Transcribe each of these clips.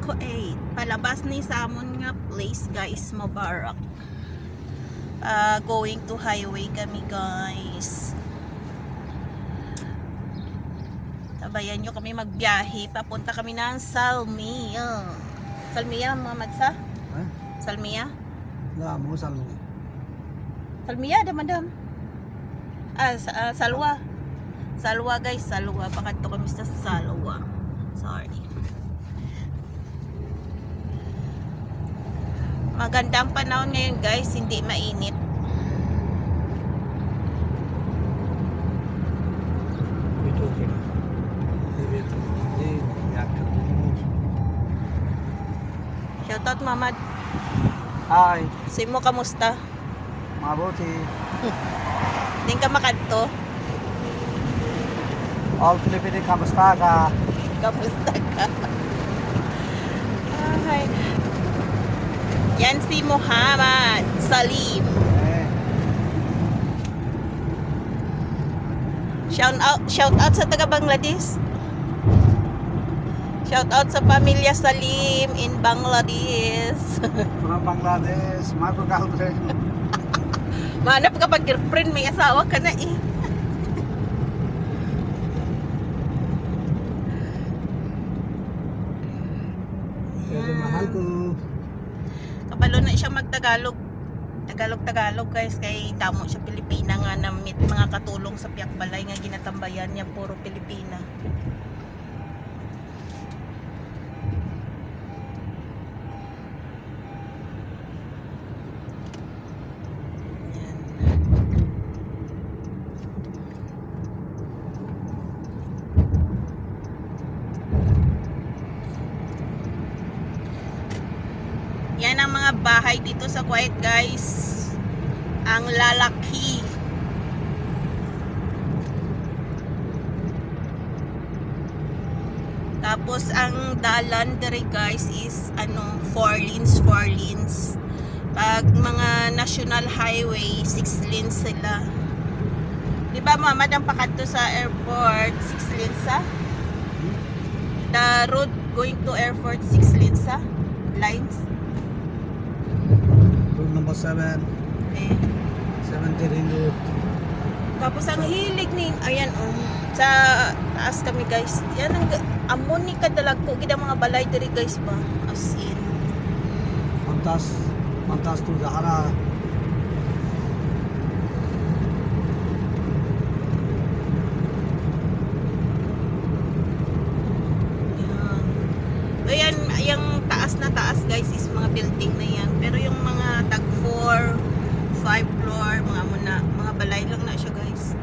Kuwait. Palabas ni Samon nga place guys, Mubarak. Ah, going to highway kami guys. Tabayan nyo kami magbiyahe. Papunta kami ng Salmiya. Salmiya, Muhammad sa? Eh? Salmiya? La mo salmo. Salmiya, da madam. Ah, sa- ah, Salwa. Salwa guys, Salwa. Pakadto kami sa Salwa. Sorry. Magandang panahon ngayon guys, hindi mainit. Shoutout Mamad. Hi, Simo kamusta? mabuti. Hindi ka makadto? All Filipino kamusta ka? Kamusta ka? Ay. Yan si Muhammad Salim. Shout out, shout out sa taga Bangladesh. Shout out sa pamilya Salim in Bangladesh. from Bangladesh, Marco girlfriend. Manap ka pag girlfriend, may asawa ka na eh. Na siya magtagalog. Tagalog-Tagalog guys, kay tamo siya Pilipina nga na mit mga katulong sa Piak Balay nga ginatambayan niya puro Pilipina. Yan. Yan ang mga bahay dito sa Kuwait guys. Ang lalaki. Tapos ang dalan dere guys is ano 4 lanes 4 lanes. Pag mga national highway 6 lanes sila. Di ba mama ang pakadto sa airport 6 lanes sa? The road going to airport 6 lanes sa? Lines? Room number 7, Eh. 70 ring road. Tapos ang hilig ni ayan um, sa taas kami guys. Yan ang amon ni kadalag ko gid mga balay diri guys ba. As in. Mantas, Mantas to Zahara. Yan. Ayan, yung taas na taas guys is mga building na yan. Pero yung mga tag 4, 5 floor, mga muna, mga balay lang na siya guys.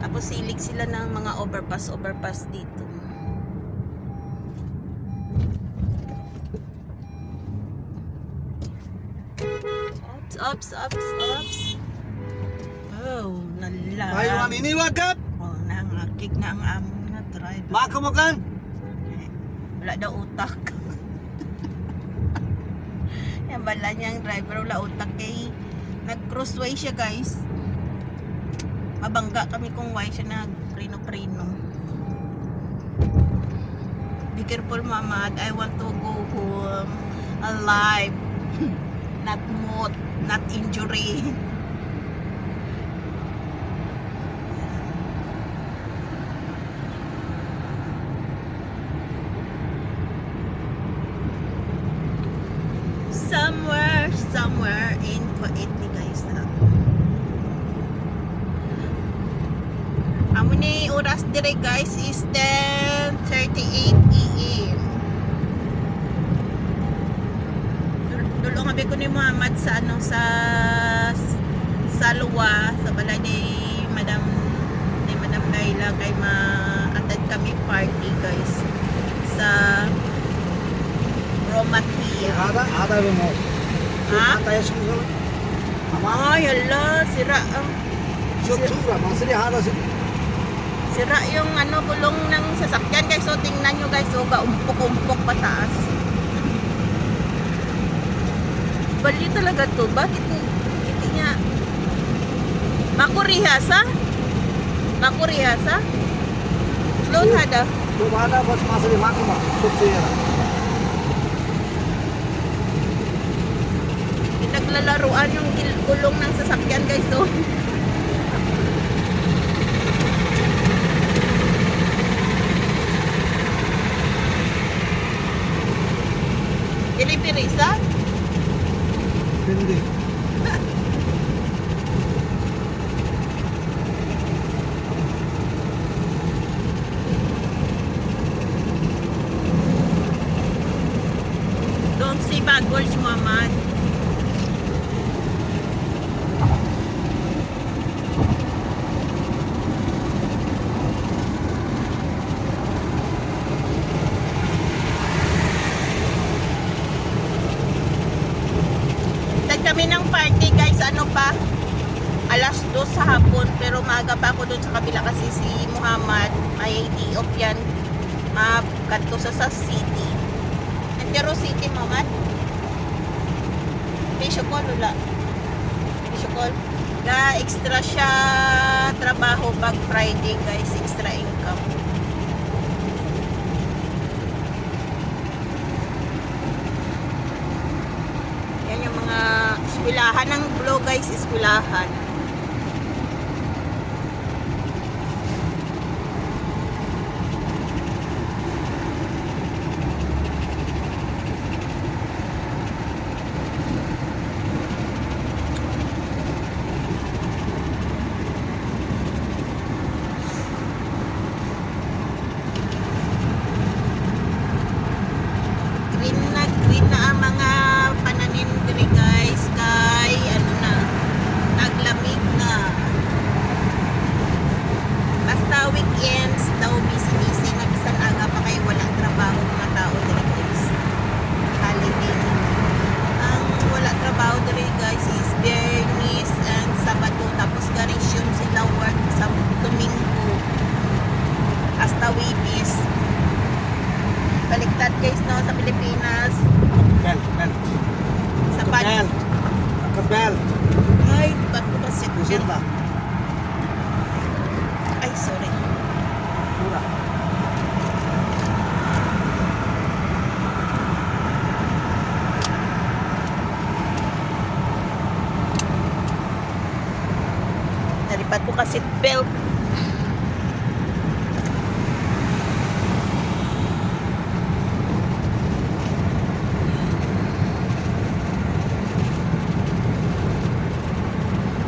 Tapos silig sila ng mga overpass, overpass dito. Ops, ops, ops, ops. Oh, nala. Ay, wani wagap. Oh, nangakig na ang amon nga driver. Maka mo kan? Wala daw utak. Yan bala niyang driver wala utak kay nag-crossway siya guys. Mabangga kami kung why siya nag prino-prino. Be careful mama, I want to go home alive. not moot, not injury. somewhere somewhere in Kuwait ni guys ha. Amo ni oras dire guys is 10:38 AM. Dul- Dulo nga ko ni Muhammad sa ano sa sa Luwa sa balay ni Madam ni Madam Laila kay ma-attend kami party guys sa Romatia. Ada, ada mo. Ha? Tayo. Ama, Ay, hala, sira ang suk suk lah sira yung ano gulong ng sasakyan guys. So tingnan nyo guys. So gaumpok-umpok pataas. Bali talaga to. Bakit hindi niya makurihas ha? Makurihas ha? Slow hada. Tumada bos masih di makma, subsira. Pinaglalaruan yung gulong ng sasakyan guys. So. maaga pa ako doon sa kabila kasi si Muhammad, may day off yan. Makato sa sa city. Antero City, Muhammad? Bishopol, wala. Bishopol. Na extra siya trabaho pag Friday guys, extra income. Yan yung mga eskwelahan ng Glo guys, eskwelahan. green na green na ang mga pananim diri guys kay ano na taglamig na basta weekends daw busy busy na bisan aga pa kay wala trabaho mga tao diri guys holiday na ang wala trabaho diri guys is Bernis and Sabado tapos garisyon sila work sa Domingo Wibis baliktad guys no sa Pilipinas Bel, bel. sa pad Bel. Ay ba't ko ba sit Kusur ba? ay sorry Sura. nalipat ko kasi belt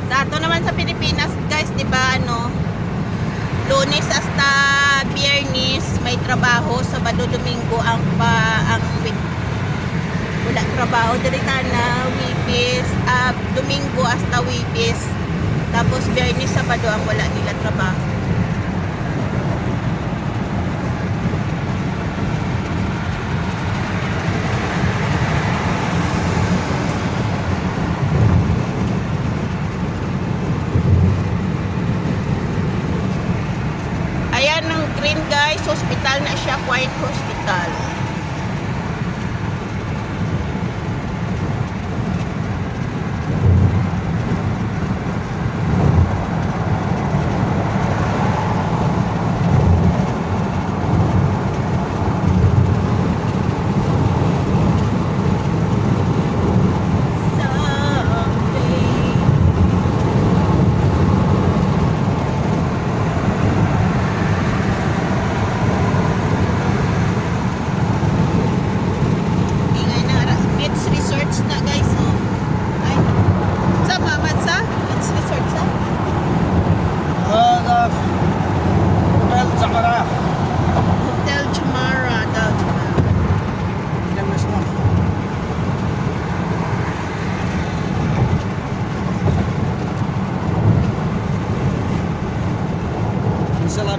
sa ato naman sa Pilipinas guys di ba ano lunes hasta biyernes may trabaho sabado domingo ang pa ang week wala trabaho diri na wipis ah, domingo hasta wipis tapos biyernes sabado ang wala nila trabaho Green guys, hospital na siya, quiet hospital.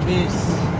Labis.